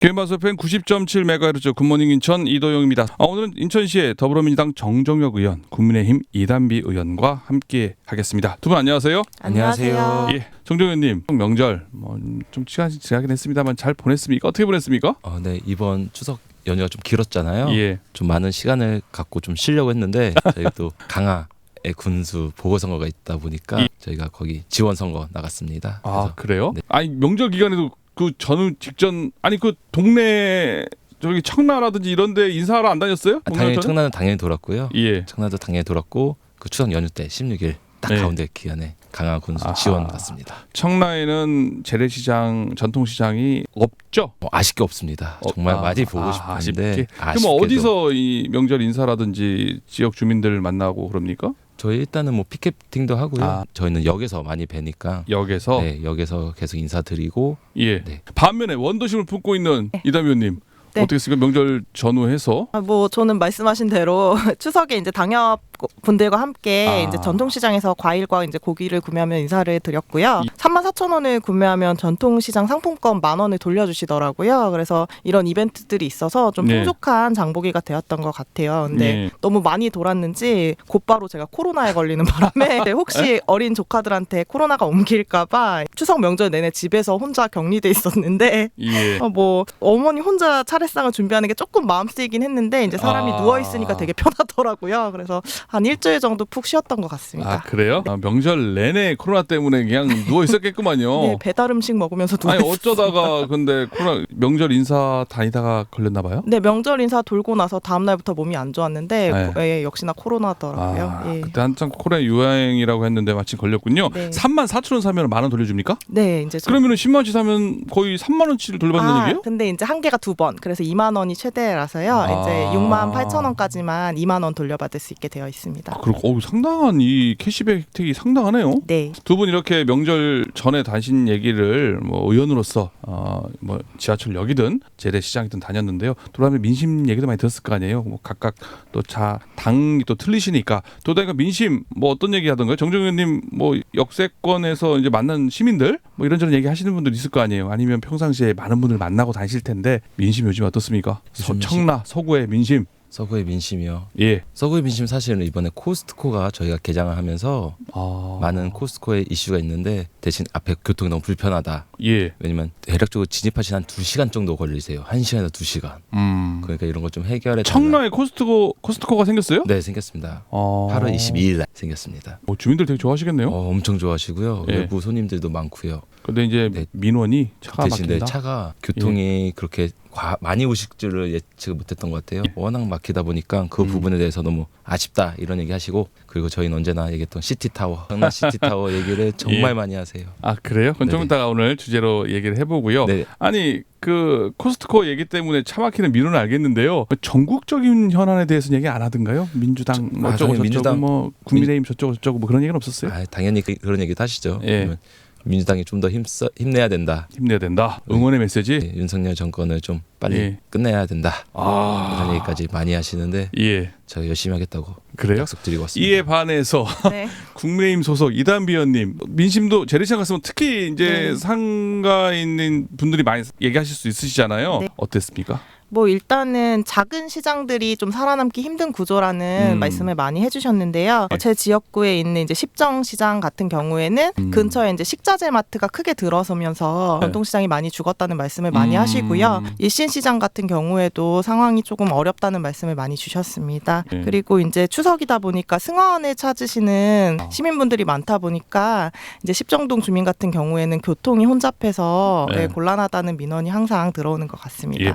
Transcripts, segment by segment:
게임방송 FM 90.7MHz 굿모닝 인천 이도영입니다. 아, 오늘은 인천시의 더불어민주당 정정혁 의원, 국민의힘 이단비 의원과 함께 하겠습니다. 두 분 안녕하세요. 안녕하세요. 예, 정정혁 님, 명절 뭐좀 시간이 지나긴 했습니다만 잘 보냈습니까? 어떻게 보냈습니까? 어, 네 이번 추석 연휴가 좀 길었잖아요. 예. 좀 많은 시간을 갖고 좀 쉬려고 했는데 저희 또 강화 의 군수 보궐선거가 있다 보니까 예. 저희가 거기 지원 선거 나갔습니다. 아, 그래요? 네. 아니, 명절 기간에도 그 전후 직전 아니 그 동네 저기 청라라든지 이런 데 인사하러 안 다녔어요? 아, 당연히? 청라는 당연히 돌았고요. 예. 청라도 당연히 돌았고 그 추석 연휴 때 16일 딱 네. 가운데 기간에 강화 군수 아하. 지원 갔습니다. 청라에는 재래시장, 전통시장이 없죠? 뭐 아쉽게 없습니다. 정말 아, 많이 보고 아, 싶은데 아쉽게. 아쉽게도 그럼 어디서 이 명절 인사라든지 지역 주민들 만나고 그럽니까? 저희 일단은 뭐 피켓팅도 하고요. 아. 저희는 역에서 많이 뵈니까 역에서 네, 역에서 계속 인사드리고 예. 네. 반면에 원더심을 품고 있는 이담 의원님 네. 어떻게 했습니까? 명절 전후해서 아, 뭐 저는 말씀하신 대로 추석에 이제 당협 분들과 함께 아. 이제 전통시장에서 과일과 이제 고기를 구매하면 인사를 드렸고요. 이- 3만 4천 원을 구매하면 전통시장 상품권 만 원을 돌려주시더라고요. 그래서 이런 이벤트들이 있어서 좀 네. 풍족한 장보기가 되었던 것 같아요. 근데 네. 너무 많이 돌았는지 곧바로 제가 코로나에 걸리는 바람에 네, 혹시 어린 조카들한테 코로나가 옮길까봐 추석 명절 내내 집에서 혼자 격리돼 있었는데 예. 어, 뭐 어머니 혼자 차례상을 준비하는 게 조금 마음 쓰이긴 했는데 이제 사람이 아. 누워 있으니까 되게 편하더라고요. 그래서 한 일주일 정도 푹 쉬었던 것 같습니다. 아 그래요? 아, 명절 내내 코로나 때문에 그냥 누워 있었겠구만요. 네, 배달 음식 먹으면서 누워 아니. 어쩌다가 근데 코로나 명절 인사 다니다가 걸렸나 봐요? 네, 명절 인사 돌고 나서 다음 날부터 몸이 안 좋았는데 네. 예, 역시나 코로나더라고요. 아, 예. 그때 한창 코로나 유행이라고 했는데 마침 걸렸군요. 네. 3만 4천 원 사면 만 원 돌려줍니까? 네, 이제 좀- 그러면은 10만 원치 사면 거의 3만 원치를 돌려받는 아, 얘기예요? 근데 이제 한 개가 두 번. 그래서 2만 원이 최대라서요. 아. 이제 6만 8천 원까지만 2만 원 돌려받을 수 있게 되어 있습니다. 아, 그리고 어우, 상당한 이 캐시백 혜택이 상당하네요. 네. 두 분 이렇게 명절 전에 다신 얘기를 뭐 의원으로서 어, 뭐 지하철역이든 재래시장이든 다녔는데요. 돌아가면 민심 얘기도 많이 들었을 거 아니에요. 뭐 각각 또 자 당이 또 틀리시니까 또 다니까 민심 뭐 어떤 얘기 하던가요? 정정 의원님 뭐 역세권에서 이제 만난 시민들 뭐 이런저런 얘기 하시는 분들 있을 거 아니에요. 아니면 평상시에 많은 분들 만나고 다니실 텐데 민심 요즘 어떻습니까? 서, 청라 서구의 민심 서구의 민심이요. 예. 서구의 민심 사실은 이번에 코스트코가 저희가 개장을 하면서 아. 많은 코스트코의 이슈가 있는데 대신 앞에 교통이 너무 불편하다. 예. 왜냐면 대략적으로 진입하시는 한 2시간 정도 걸리세요. 1시간에서 2시간. 음. 그러니까 이런 거 좀 해결해 달라. 청라에 코스트코 코스트코가 생겼어요? 네, 생겼습니다. 어. 8월 22일 날 생겼습니다. 뭐 주민들 되게 좋아하시겠네요. 어, 엄청 좋아하시고요. 예. 외부 손님들도 많고요. 근데 이제 네. 민원이 차가 대신 네, 막힌다. 차가 교통이 그렇게 과, 많이 오실 줄을 예측을 못했던 것 같아요. 워낙 막히다 보니까 그 음. 부분에 대해서 너무 아쉽다 이런 얘기 하시고 그리고 저희는 언제나 얘기했던 시티 타워, 강남 시티 타워 얘기를 정말 예. 많이 하세요. 아 그래요? 그럼 좀 네네. 이따가 오늘 주제로 얘기를 해보고요. 네, 아니 그 코스트코 얘기 때문에 차 막히는 민원을 알겠는데요. 전국적인 현안에 대해서는 얘기 안 하던가요? 민주당 뭐 아, 어쩌고 저쩌고 당연히 민주당- 뭐 국민의힘 저쩌고 저쩌고 뭐 그런 얘기는 없었어요? 아, 당연히 그, 런 얘기도 하시죠. 예. 민주당이 좀 더 힘써 힘내야 된다. 힘내야 된다. 응원의 메시지. 예, 윤석열 정권을 좀 빨리 예. 끝내야 된다. 아 이런 얘기까지 많이 하시는데 예저 열심히 하겠다고 그래요? 약속드리고 왔습니다. 이에 반해서 네. 국민의힘 소속 이단비 의원님 민심도 재래시장 갔으면 특히 이제 네. 상가에 있는 분들이 많이 얘기하실 수 있으시잖아요. 네. 어땠습니까? 뭐 일단은 작은 시장들이 좀 살아남기 힘든 구조라는 음. 말씀을 많이 해주셨는데요. 네. 제 지역구에 있는 이제 십정 시장 같은 경우에는 음. 근처에 이제 식자재 마트가 크게 들어서면서 네. 전통 시장이 많이 죽었다는 말씀을 많이 음. 하시고요. 일신 시장 같은 경우에도 상황이 조금 어렵다는 말씀을 많이 주셨습니다. 네. 그리고 이제 추석이다 보니까 승화원을 찾으시는 아. 시민분들이 많다 보니까 이제 십정동 주민 같은 경우에는 교통이 혼잡해서 네. 예, 곤란하다는 민원이 항상 들어오는 것 같습니다. 예.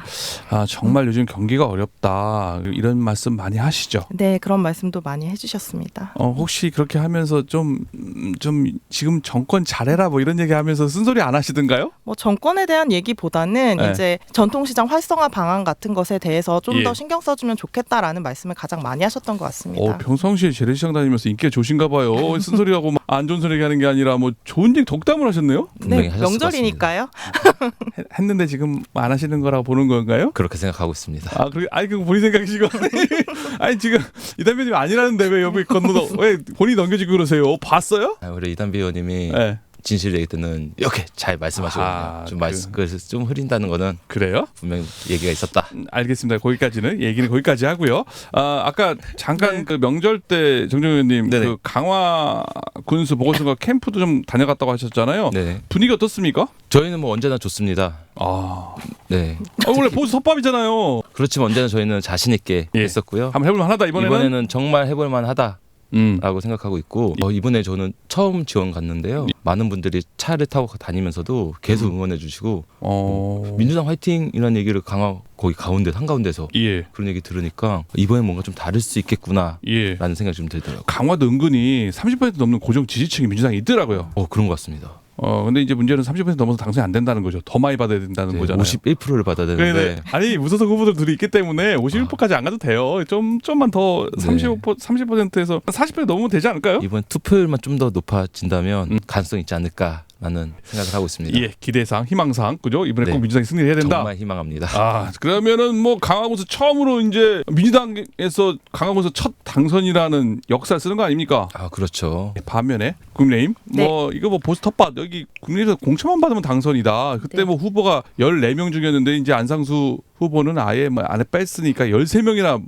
아 정말 요즘 경기가 어렵다 이런 말씀 많이 하시죠. 네, 그런 말씀도 많이 해주셨습니다. 어 혹시 그렇게 하면서 좀 좀 지금 정권 잘해라 뭐 이런 얘기 하면서 쓴소리 안 하시던가요? 뭐 정권에 대한 얘기보다는 네. 이제 전통시장 활성화 방안 같은 것에 대해서 좀더 예. 신경 써주면 좋겠다라는 말씀을 가장 많이 하셨던 것 같습니다. 어 평상시에 재래시장 다니면서 인기가 좋으신가 봐요. 쓴소리하고 막안 좋은 소리 얘기하는 게 아니라 뭐 좋은 얘기 독담을 하셨네요. 분명히 네, 명절이니까요. 했- 했는데 지금 안 하시는 거라고 보는 건가요? 그렇게 생각하고 있습니다. 아, 그래, 아니, 그거 본인 생각이시고. 아니, 지금, 이 대표님 아니라는데 왜 여기 건너, 왜 본인이 넘겨주고 그러세요? 봤어요? 아, 우리 이단비 의원님이 네. 진실 얘기 때는 이렇게 잘 말씀하시거든요. 아, 좀 그- 말씀 그래서 좀 흐린다는 거는 그래요? 분명 히 얘기가 있었다. 음, 알겠습니다. 거기까지는 얘기는 거기까지 하고요. 아, 아까 잠깐 네. 그 명절 때 정정 의원님 네네. 그 강화 군수 보건소가 캠프도 좀 다녀갔다고 하셨잖아요. 네. 분위기 어떻습니까? 저희는 뭐 언제나 좋습니다. 아, 네. 아, 원래 보수 섭밥이잖아요. 그렇지만 언제나 저희는 자신 있게 예. 했었고요. 한번 해볼 만하다 이번에는. 이번에는 정말 해볼 만하다라고 음. 생각하고 있고 어, 이번에 저는 처음 지원 갔는데요. 많은 분들이 차를 타고 다니면서도 계속 응원해 주시고 어. 민주당 화이팅이라는 얘기를 강화 거기 가운데 한가운데서 예. 그런 얘기 들으니까 이번에 뭔가 좀 다를 수 있겠구나라는 예. 생각이 좀 들더라고요. 강화도 은근히 30% 넘는 고정 지지층이 민주당에 있더라고요. 어 그런 것 같습니다. 어 근데 이제 문제는 30% 넘어서 당선이 안 된다는 거죠. 더 많이 받아야 된다는 네, 거잖아요. 51%를 받아야 되는데 네. 아니 무소속 후보들 둘이 있기 때문에 51%까지 안 가도 돼요. 좀 좀만 더 네. 35% 30%에서 40% 넘으면 되지 않을까요? 이번 투표율만 좀 더 높아진다면 음. 가능성 이 있지 않을까 라는 생각을 하고 있습니다. 예, 기대상, 희망상, 그죠? 이번에 네. 꼭 민주당이 승리를 해야 된다. 정말 희망합니다. 아, 그러면은 뭐 강화군수 처음으로 이제 민주당에서 강화군수 첫 당선이라는 역사를 쓰는 거 아닙니까? 아 그렇죠. 예, 반면에 국민의힘 네. 뭐 이거 뭐 보수 텃밭 여기 국민의힘에서 공천만 받으면 당선이다. 그때 네. 뭐 후보가 14명 중이었는데 이제 안상수 후보는 아예 뭐 안에 뺐으니까 13명이나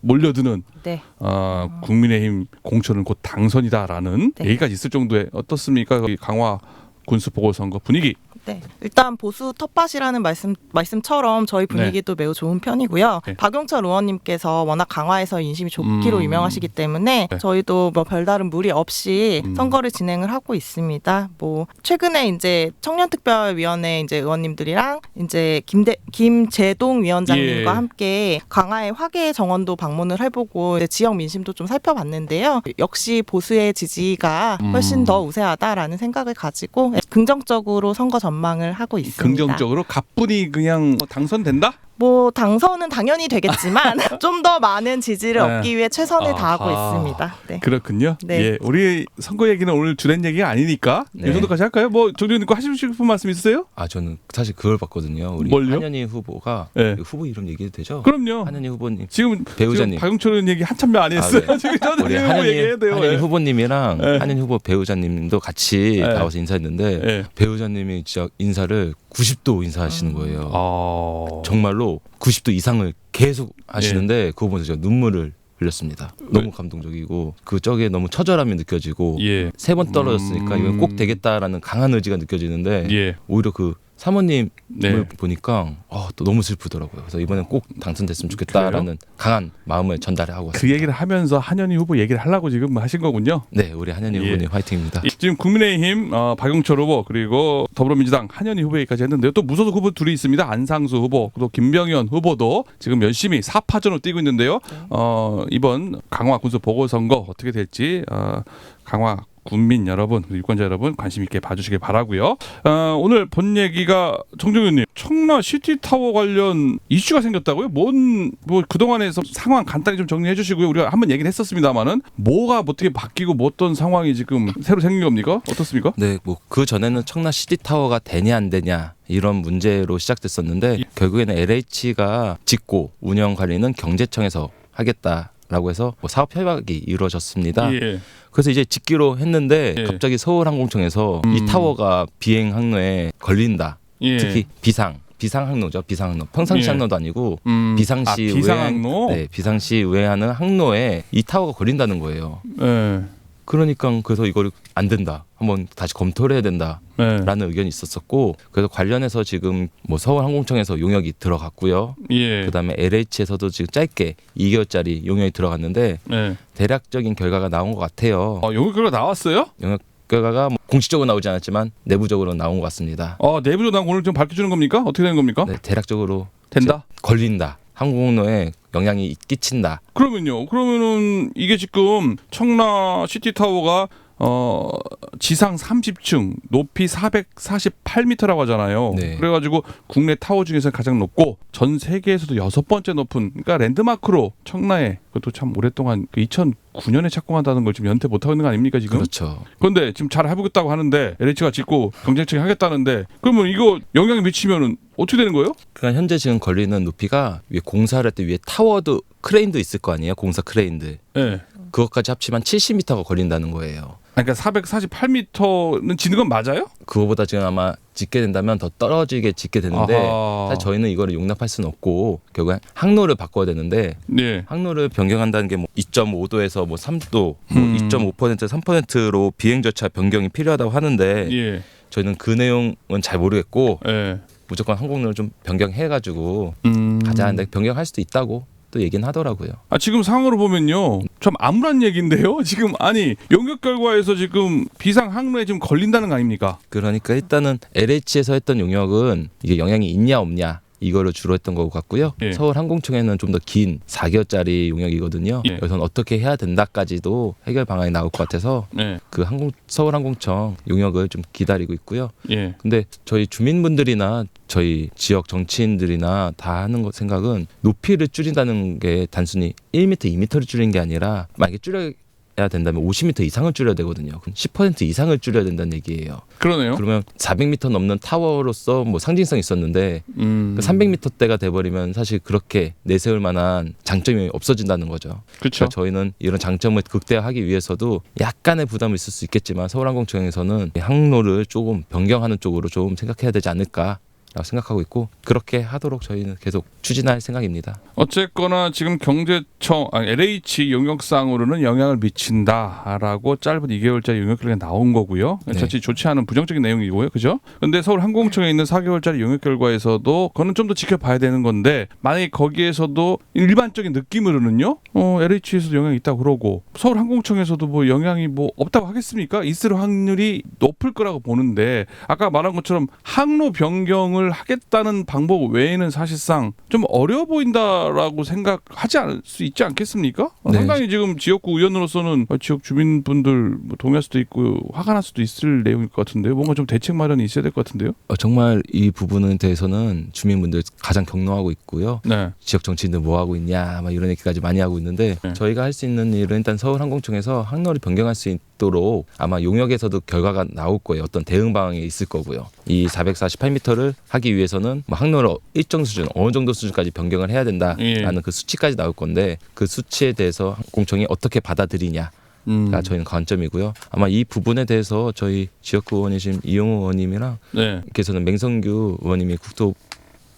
몰려드는 네. 어, 국민의힘 공천은 곧 당선이다라는 네. 얘기까지 있을 정도의 어떻습니까? 강화 군수 보궐선거 분위기. 네. 일단 보수 텃밭이라는 말씀 말씀처럼 저희 분위기도 매우 좋은 편이고요. 네. 박용철 의원님께서 워낙 강화에서 인심이 좋기로 음. 유명하시기 때문에 네. 저희도 뭐 별다른 무리 없이 음. 선거를 진행을 하고 있습니다. 뭐 최근에 이제 청년특별위원회 이제 의원님들이랑 이제 김대 김재동 위원장님과 예. 함께 강화의 화계 정원도 방문을 해보고 지역 민심도 좀 살펴봤는데요. 역시 보수의 지지가 훨씬 음. 더 우세하다라는 생각을 가지고 긍정적으로 선거 전망을 하고 있습니다. 긍정적으로 가뿐히 그냥 뭐 당선된다? 뭐 당선은 당연히 되겠지만 좀 더 많은 지지를 네. 얻기 위해 최선을 다하고 아하. 있습니다. 네. 그렇군요. 네. 예, 우리 선거 얘기는 오늘 주된 얘기가 아니니까 네. 이 정도까지 할까요? 뭐 정준님 거 하시고 싶은 말씀 있으세요? 아 저는 사실 그걸 봤거든요. 우리 뭘요? 한현희 후보가 네. 후보 이름 얘기해도 되죠? 그럼요. 한현희 후보님 지금 배우자님. 지금 박용철 얘기 한참 아, 했어요. 네. 지금 저는 우리 한현희, 얘기해야 돼요. 한현희 예. 후보님이랑 네. 한현희 후보 배우자님도 같이 네. 나와서 인사했는데 예. 배우자님이 진짜 인사를 90도 인사하시는 거예요. 아. 정말로 90도 이상을 계속 하시는데 그거 보면서 제가 눈물을 흘렸습니다. 너무 왜? 감동적이고 그 적에 너무 처절함이 느껴지고 예. 세 번 떨어졌으니까 음. 이건 꼭 되겠다라는 강한 의지가 느껴지는데 예. 오히려 그 사모님을 네. 보니까 어, 또 너무 슬프더라고요. 그래서 이번엔 꼭 당선됐으면 좋겠다라는 강한 마음을 전달하고 그 왔습니다. 얘기를 하면서 한현희 후보 얘기를 하려고 지금 하신 거군요. 네, 우리 한현희 예. 후보님 화이팅입니다. 이- 지금 국민의힘 어, 박용철 후보 그리고 더불어민주당 한현희 후보 얘기까지 했는데요. 또 무소속 후보 둘이 있습니다. 안상수 후보 또 김병현 후보도 지금 열심히 사파전으로 뛰고 있는데요. 어, 이번 강화 군수 보궐선거 어떻게 될지 어, 강화 국민 여러분, 유권자 여러분 관심 있게 봐주시길 바라고요. 어, 오늘 본 얘기가 정정현님 청라 시티 타워 관련 이슈가 생겼다고요? 뭔 뭐 그동안에서 상황 간단히 좀 정리해 주시고요. 우리가 한번 얘기를 했었습니다만은 뭐가 어떻게 바뀌고 뭐 어떤 상황이 지금 새로 생긴 겁니까? 어떻습니까? 네, 뭐 그 전에는 청라 시티 타워가 되냐 안 되냐 이런 문제로 시작됐었는데 예. 결국에는 LH가 짓고 운영 관리는 경제청에서 하겠다 라고 해서 뭐 사업 협약이 이루어졌습니다. 예. 그래서 이제 짓기로 했는데 예. 갑자기 서울항공청에서 음. 이 타워가 비행 항로에 걸린다. 예. 특히 비상 비상 항로죠. 비상 항로. 평상시 예. 항로도 아니고 음. 비상시 아, 비상 항로. 네, 비상시 우회하는 항로에 이 타워가 걸린다는 거예요. 예. 그러니까 그래서 이걸 안 된다. 한번 다시 검토를 해야 된다. 예. 라는 의견이 있었었고 그래서 관련해서 지금 뭐 서울항공청에서 용역이 들어갔고요. 예. 그다음에 LH에서도 지금 짧게 2개월짜리 용역이 들어갔는데 예. 대략적인 결과가 나온 것 같아요. 어, 용역 결과 나왔어요? 용역 결과가 뭐 공식적으로 나오지 않았지만 내부적으로 나온 것 같습니다. 어, 내부적으로 난 오늘 좀 밝혀주는 겁니까? 어떻게 되는 겁니까? 네, 대략적으로 된다? 걸린다. 항공로에 영향이 끼친다. 그러면요. 그러면은 이게 지금 청라 시티타워가 어 지상 30층, 높이 448m라고 하잖아요. 네. 그래가지고 국내 타워 중에서 가장 높고 전 세계에서도 여섯 번째 높은 그러니까 랜드마크로 청라에 그것도 참 오랫동안 그 2009년에 착공한다는 걸 지금 연태 못 하고 있는 거 아닙니까 지금? 그렇죠. 그런데 지금 잘 해보겠다고 하는데 LH가 짓고 경쟁청이 하겠다는데 그러면 이거 영향이 미치면은 어떻게 되는 거예요? 그러니까 현재 지금 걸리는 높이가 위에 공사를 할 때 위에 타워도 크레인도 있을 거 아니에요? 공사 크레인들. 예. 그것까지 합치면 70m가 걸린다는 거예요. 그러니까 448m는 지는 건 맞아요? 그거보다 지금 아마 짓게 된다면 더 떨어지게 짓게 되는데 아하. 사실 저희는 이거를 용납할 수는 없고 결국 항로를 바꿔야 되는데 네. 항로를 변경한다는 게 뭐 2.5도에서 뭐 3도, 뭐 음. 2.5% 3%로 비행 절차 변경이 필요하다고 하는데 예. 저희는 그 내용은 잘 모르겠고 예. 무조건 항공로를 좀 변경해가지고 음. 가자 하는데 변경할 수도 있다고 또 얘기는 하더라고요. 아 지금 상황으로 보면요 좀 암울한 얘기인데요 지금 아니 용역 결과에서 지금 비상 항로에 지금 걸린다는 거 아닙니까? 그러니까 일단은 LH에서 했던 용역은 이게 영향이 있냐 없냐 이거를 주로 했던 것 같고요. 예. 서울 항공청에는 좀 더 긴 4개월짜리 용역이거든요. 예. 여기서는 어떻게 해야 된다까지도 해결 방안이 나올 것 같아서 네. 그 항공 서울 항공청 용역을 좀 기다리고 있고요. 예. 근데 저희 주민분들이나 저희 지역 정치인들이나 다 하는 것 생각은 높이를 줄인다는 게 단순히 1m, 2m를 줄이는 게 아니라 만약에 줄여 야 된다면 50m 이상을 줄여야 되거든요. 그럼 10% 이상을 줄여야 된다는 얘기예요. 그러네요. 그러면 400m 넘는 타워로서 뭐 상징성이 있었는데 음. 그 300m대가 돼버리면 사실 그렇게 내세울 만한 장점이 없어진다는 거죠. 그렇죠. 그러니까 저희는 이런 장점을 극대화하기 위해서도 약간의 부담이 있을 수 있겠지만 서울항공청에서는 항로를 조금 변경하는 쪽으로 좀 생각해야 되지 않을까. 생각하고 있고 그렇게 하도록 저희는 계속 추진할 생각입니다. 어쨌거나 지금 경제청 아니, LH 용역상으로는 영향을 미친다라고 짧은 2개월짜리 용역 결과 나온 거고요. 네. 자칫 좋지 않은 부정적인 내용이고요. 그죠? 근데 서울항공청에 있는 4개월짜리 용역 결과에서도 그거는 좀 더 지켜봐야 되는 건데 만약에 거기에서도 일반적인 느낌으로는요. 어, LH에서도 영향이 있다고 그러고 서울항공청에서도 뭐 영향이 뭐 없다고 하겠습니까? 있을 확률이 높을 거라고 보는데 아까 말한 것처럼 항로 변경을 하겠다는 방법 외에는 사실상 좀 어려워 보인다라고 생각하지 않을 수 있지 않겠습니까? 어, 네. 상당히 지금 지역구 의원으로서는 어, 지역 주민분들 뭐 동의할 수도 있고 화가 날 수도 있을 내용일 것 같은데요. 뭔가 좀 대책 마련이 있어야 될 것 같은데요. 어, 정말 이 부분에 대해서는 주민분들 가장 격노하고 있고요. 네. 지역 정치인들 뭐 하고 있냐 막 이런 얘기까지 많이 하고 있는데 네. 저희가 할 수 있는 일은 일단 서울항공청에서 항로를 변경할 수 있 도록 아마 용역에서도 결과가 나올 거예요. 어떤 대응 방안이 있을 거고요. 이 448m를 하기 위해서는 뭐 항로를 일정 수준 어느 정도 수준까지 변경을 해야 된다라는 예. 그 수치까지 나올 건데 그 수치에 대해서 항공청이 어떻게 받아들이냐 음. 가 저희는 관점이고요. 아마 이 부분에 대해서 저희 지역구 의원이신 이용호 의원님이랑 네. 께서는 맹성규 의원님이 국토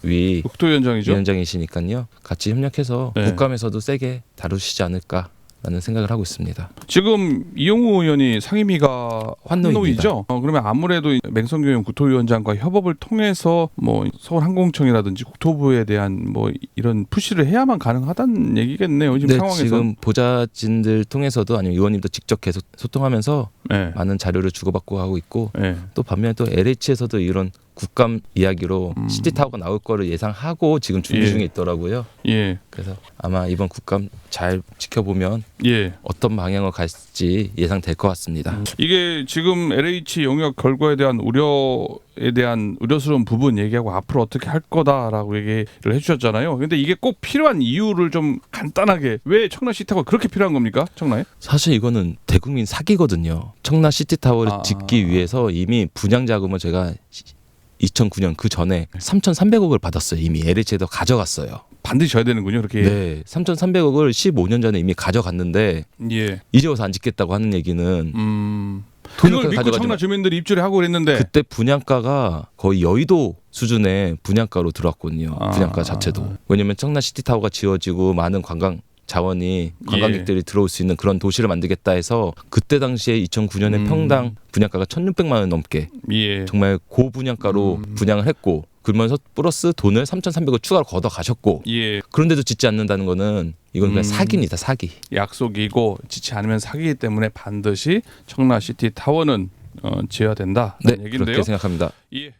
위 국토위원장이죠. 위원장이시니까요. 같이 협력해서 네. 국감에서도 세게 다루시지 않을까 라는 생각을 하고 있습니다. 지금 이용우 의원이 상임위가 환노입니다. 환노이죠. 어, 그러면 아무래도 이 맹성규 의원 국토위원장과 협업을 통해서 뭐 서울항공청이라든지 국토부에 대한 뭐 이런 푸시를 해야만 가능하다는 얘기겠네요. 지금 네, 상황에서. 지금 보좌진들 통해서도 아니면 의원님도 직접 계속 소통하면서 네. 많은 자료를 주고받고 하고 있고 네. 또 반면에 또 LH에서도 이런 국감 이야기로 음. 시티타워가 나올 거를 예상하고 지금 준비 예. 중에 있더라고요. 예. 그래서 아마 이번 국감 잘 지켜보면 예. 어떤 방향으로 갈지 예상될 것 같습니다. 이게 지금 LH 용역 결과에 대한 우려에 대한 우려스러운 부분 얘기하고 앞으로 어떻게 할 거다라고 얘기를 해주셨잖아요. 근데 이게 꼭 필요한 이유를 좀 간단하게 왜 청라 시타가 그렇게 필요한 겁니까? 청라에? 사실 이거는 대국민 사기거든요. 청라 시티타워를 아. 짓기 위해서 이미 분양 자금을 제가 2009년 그 전에 3,300억을 받았어요. 이미 LH에서 가져갔어요. 반드시 져야 되는군요. 그렇게. 네, 3,300억을 15년 전에 이미 가져갔는데 예. 이제 와서 안 짓겠다고 하는 얘기는 음. 돈을 그걸 믿고 청라 마. 주민들이 입주를 하고 그랬는데 그때 분양가가 거의 여의도 수준의 분양가로 들어왔거든요. 아. 분양가 자체도. 왜냐면 청라 시티타워가 지어지고 많은 관광 자원이 예. 관광객들이 들어올 수 있는 그런 도시를 만들겠다 해서 그때 당시에 2009년에 음. 평당 분양가가 1,600만 원 넘게 예. 정말 고분양가로 음. 분양을 했고 그러면서 플러스 돈을 3,300을 추가로 걷어 가셨고 예. 그런데도 짓지 않는다는 거는 이건 그냥 음. 사기입니다 사기. 약속이고 지치 않으면 사기이기 때문에 반드시 청라 시티 타워는 어, 지어야 된다. 네 얘기인데요. 그렇게 생각합니다. 예.